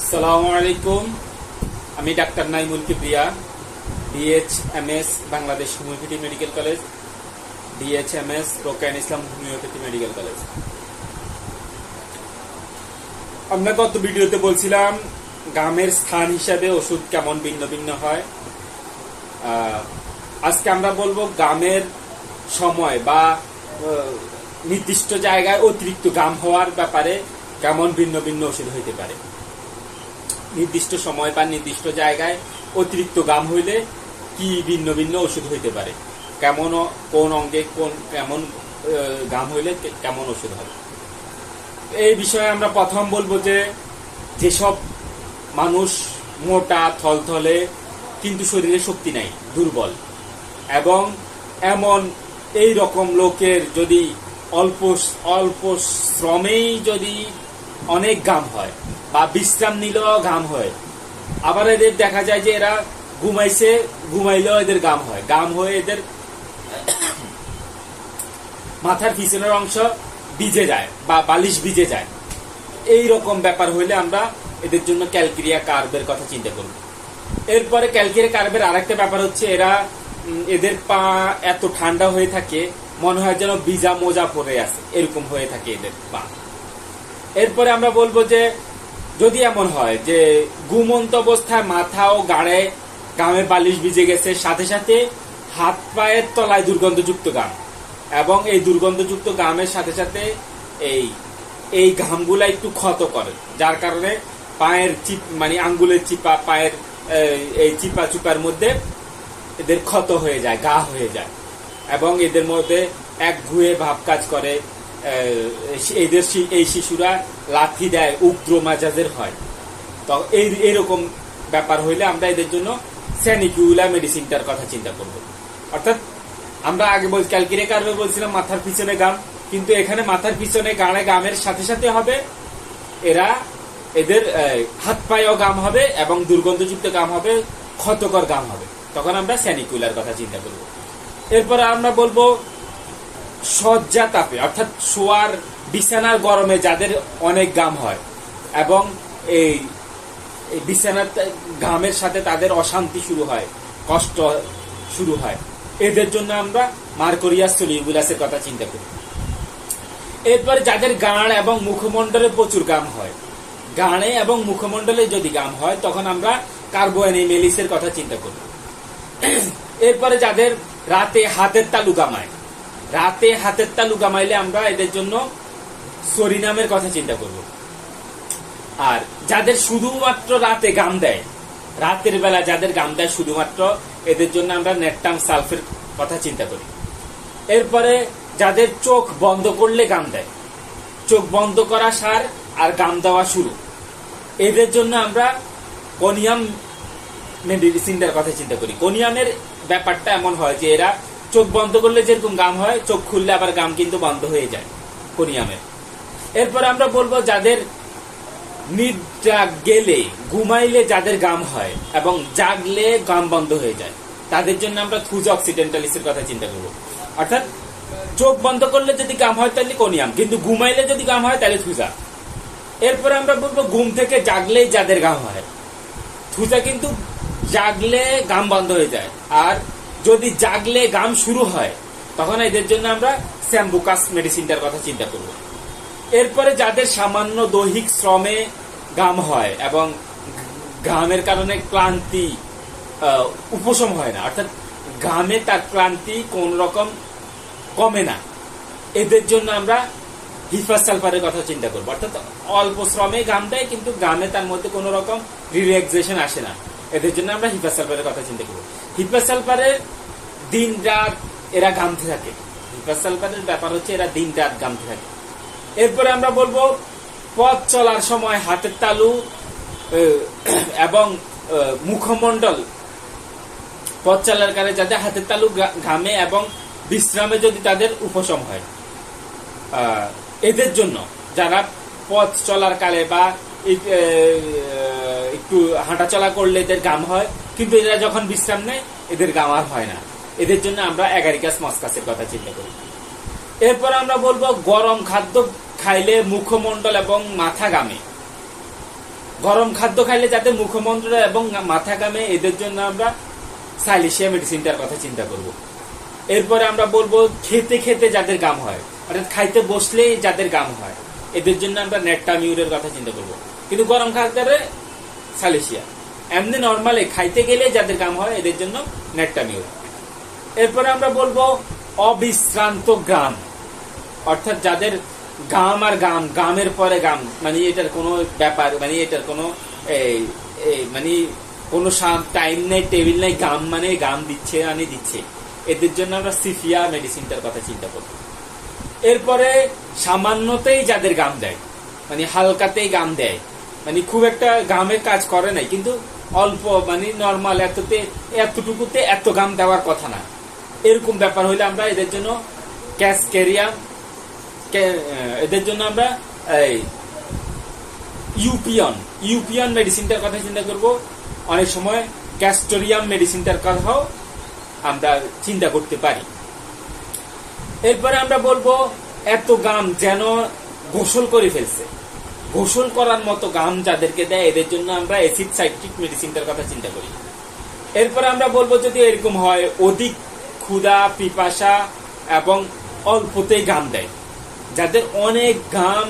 আসসালামু আলাইকুম। আমি doctor Naimul Kibria DH MS Bangladesh homeopathy medical college DH MS Rokayan Islam homeopathy medical college. আমরা গত ভিডিওতে বলছিলাম, গামের স্থান হিসাবে ওষুধ কেমন ভিন্ন ভিন্ন হয় আজকে আমরা বলব গামের সময় বা নির্দিষ্ট জায়গায় অতিরিক্ত গাম হওয়ার ব্যাপারে কেমন ভিন্ন ভিন্ন ওষুধ হইতে পারে। নির্দিষ্ট সময় বা নির্দিষ্ট জায়গায় অতিরিক্ত গাম হইলে কি ভিন্ন ভিন্ন ওষুধ হইতে পারে? কেমন কোন অঙ্গে কোন কেমন গাম হইলে কেমন ওষুধ হবে? এই বিষয়ে আমরা প্রথম বলব যে যেসব মানুষ মোটা, থলথলে, কিন্তু শরীরে শক্তি নাই, দুর্বল, এবং এমন এই রকম লোকের যদি অল্প অল্প শ্রমেই যদি অনেক গাম হয় বা বিশ্রাম নিলেও গাম হয়। আবার এদের দেখা যায় যে এরা ঘুমাইছে, ঘুমাইলেও এদের গাম হয়। গাম হয়ে এদের মাথার পিছনের অংশ ভিজে যায় বা বালিশ ভিজে যায়। এই রকম ব্যাপার হইলে আমরা এদের জন্য ক্যালকেরিয়া কার্বের কথা চিন্তা করব এরপরে ক্যালকেরিয়া কার্বের আরেকটা ব্যাপার হচ্ছে এরা এদের পা এত ঠান্ডা হয়ে থাকে, মনে হয় যেন ভিজা মোজা পরে আছে। এরকম হয়ে থাকে এদের পা। এরপরে আমরা বলব যে যদি এমন হয় যে ঘুমন্ত অবস্থায় মাথা ও গাড়ে গামে বালিশ ভিজে গেছে সাথে সাথে হাত পায়ের তলায় দুর্গন্ধযুক্ত গাম এবং এই দুর্গন্ধযুক্ত গামের সাথে সাথে এই এই ঘামগুলা একটু ক্ষত করে যার কারণে পায়ের চিপ মানে আঙ্গুলের চিপা পায়ের এই, চিপা চুপার মধ্যে এদের ক্ষত হয়ে যায় গা হয়ে যায় এবং এদের মধ্যে এক ঘুয়ে ভাব কাজ করে। এদের এই শিশুরা লাথি দেয়, উগ্র মাজাজের হয়। তো এই, এরকম ব্যাপার হইলে আমরা এদের জন্য স্যানিকিউলা মেডিসিনটার কথা চিন্তা করব। অর্থাৎ আমরা আগে বল, ক্যালকিরে কার্বে বলছিলাম মাথার পিছনে গাম, কিন্তু এখানে মাথার পিছনে গানে গামের সাথে সাথে হবে, এরা এদের হাত পায়েও গাম হবে এবং দুর্গন্ধযুক্ত গাম হবে, ক্ষতকর গাম হবে। তখন আমরা স্যানিকুলার কথা চিন্তা করব। এরপরে আমরা বলব শয্যা তাপে, অর্থাৎ শোয়ার বিছানার গরমে যাদের অনেক গাম হয়, এবং এই বিছানার ঘামের সাথে তাদের অশান্তি শুরু হয়, কষ্ট শুরু হয়। এদের জন্য আমরা মার্কোরিয়াস সলিউবুলাসের কথা চিন্তা করি। এরপরে যাদের গাঁড় এবং মুখমণ্ডলে প্রচুর গাম হয়, গাঁড়ে এবং মুখমণ্ডলে যদি গাম হয়, তখন আমরা কার্বোয়ানিমেলিসের কথা চিন্তা করি। এরপরে যাদের রাতে হাতের তালু গামায় রাতে হাতের তালু গামাইলে আমরা এদের জন্য সরিনামের কথা চিন্তা করব। আর যাদের শুধুমাত্র রাতে গাম দেয়, রাতের বেলা যাদের গাম দেয় শুধুমাত্র এদের জন্য আমরা নেটটাম সালফের কথা চিন্তা করি। এরপরে যাদের চোখ বন্ধ করলে গাম দেয়, চোখ বন্ধ করা সার আর গাম দেওয়া শুরু। এদের জন্য আমরা কোনিয়াম মেডিসিনটার কথা চিন্তা করি। কোনিয়ামের ব্যাপারটা এমন হয় যে এরা চোখ বন্ধ করলে যেরকম গাম হয়, চোখ খুললে আবার গাম কিন্তু বন্ধ হয়ে যায় কোনিয়ামের এরপর আমরা বলব যাদের নিদ্রা গেলে ঘুমাইলে যাদের গাম হয় এবং জাগলে গাম বন্ধ হয়ে যায়, তাদের জন্য আমরা থুজ অক্সিডেন্টালিসের কথা চিন্তা করব। অর্থাৎ চোখ বন্ধ করলে যদি গাম হয় তাহলে কোনিয়াম, কিন্তু ঘুমাইলে যদি গাম হয় তাহলে থুজা। এরপরে আমরা বলব ঘুম থেকে জাগলেই যাদের গাম হয়। থুজা কিন্তু জাগলে গাম বন্ধ হয়ে যায়, আর যদি জাগলে গাম শুরু হয়, তখন এদের জন্য আমরা স্যাম্বুকাস মেডিসিনটার কথা চিন্তা করব। এরপরে যাদের সামান্য দৈহিক শ্রমে গাম হয় এবং ঘামের কারণে ক্লান্তি উপশম হয় না, অর্থাৎ ঘামে তার ক্লান্তি কোন রকম কমে না, এদের জন্য আমরা হিফাস সালফারের কথা চিন্তা করব। অর্থাৎ অল্প শ্রমে গাম দেয়, কিন্তু গামে তার মধ্যে কোনো রকম রিল্যাক্সেশন আসে না। এদের জন্য আমরা হিফাস সালফারের কথা চিন্তা করব হিফাস সালফারের দিন রাত এরা গামতে থাকে। হিফাস সালফারের ব্যাপার হচ্ছে এরা দিন রাত গামতে থাকে। এরপরে আমরা বলব, পথ চলার সময় হাতের তালু এবং মুখমণ্ডল। পথ চলার কারণে যাদের হাতের তালু ঘামে এবং বিশ্রামে যদি তাদের উপশম হয়। এদের জন্য যারা পথ চলার কালে বা হাঁটাচলা করলে এদের গাম হয়, কিন্তু এরা যখন বিশ্রাম নেয়, এদের গাম আর হয় না। এদের জন্য আমরা এগারিকাস মস্কাসের কথা চিন্তা করি। এরপর আমরা বলব গরম খাদ্য খাইলে মুখমণ্ডল এবং মাথা গামে গরম খাদ্য খাইলে যাতে মুখমন্ত্র এবং মাথা গামে এদের জন্য আমরা সাইলিশিয়া মেডিসিনটার কথা চিন্তা করব। এরপরে আমরা বলব খেতে খেতে যাদের গাম হয়, অর্থাৎ খাইতে বসলেই যাদের গাম হয়, এদের জন্য আমরা নেটটা মিউরের কথা চিন্তা করব। কিন্তু গরম খাদ্যে সাইলিশিয়া এমনি নর্মালে খাইতে গেলে যাদের গাম হয়, এদের জন্য নেটটা মিউর এরপরে আমরা বলব অবিশ্রান্ত গ্রাম। অর্থাৎ যাদের গাম আর গাম, গামের পরে গাম মানে এটার কোনো ব্যাপার মানে এটার কোনো মানে কোনো টাইম নেই টেবিল নেই, গাম মানে গাম দিচ্ছে আনি দিচ্ছে। এদের জন্য আমরা সিফিয়া মেডিসিনটার কথা চিন্তা করব এরপরে সামান্যতেই যাদের গাম দেয় মানে হালকাতেই গাম দেয় মানে খুব একটা গামের কাজ করে নাই কিন্তু অল্প মানে নর্মাল এততে এতটুকুতে এত গাম দেওয়ার কথা না। এরকম ব্যাপার হইলে আমরা এদের জন্য ক্যাসকেরিয়া কে- আহ, এদের জন্য আমরা এই ইউপিয়ন ইউপিয়ন মেডিসিনটার কথা চিন্তা করব। অনেক সময় ক্যাস্টোরিয়াম মেডিসিনটার কথাও আমরা চিন্তা করতে পারি। এরপরে আমরা বলব এত গাম যেন গোসল করে ফেলছে। গোসল করার মতো গাম যাদেরকে দেয়, এদের জন্য আমরা অ্যাসিড সাইট্রিক মেডিসিনটার কথা চিন্তা করি। এরপরে আমরা বলব যদি এরকম হয়, অধিক ক্ষুদা পিপাসা এবং অল্পতেই গাম দেয়। যাদের অনেক গাম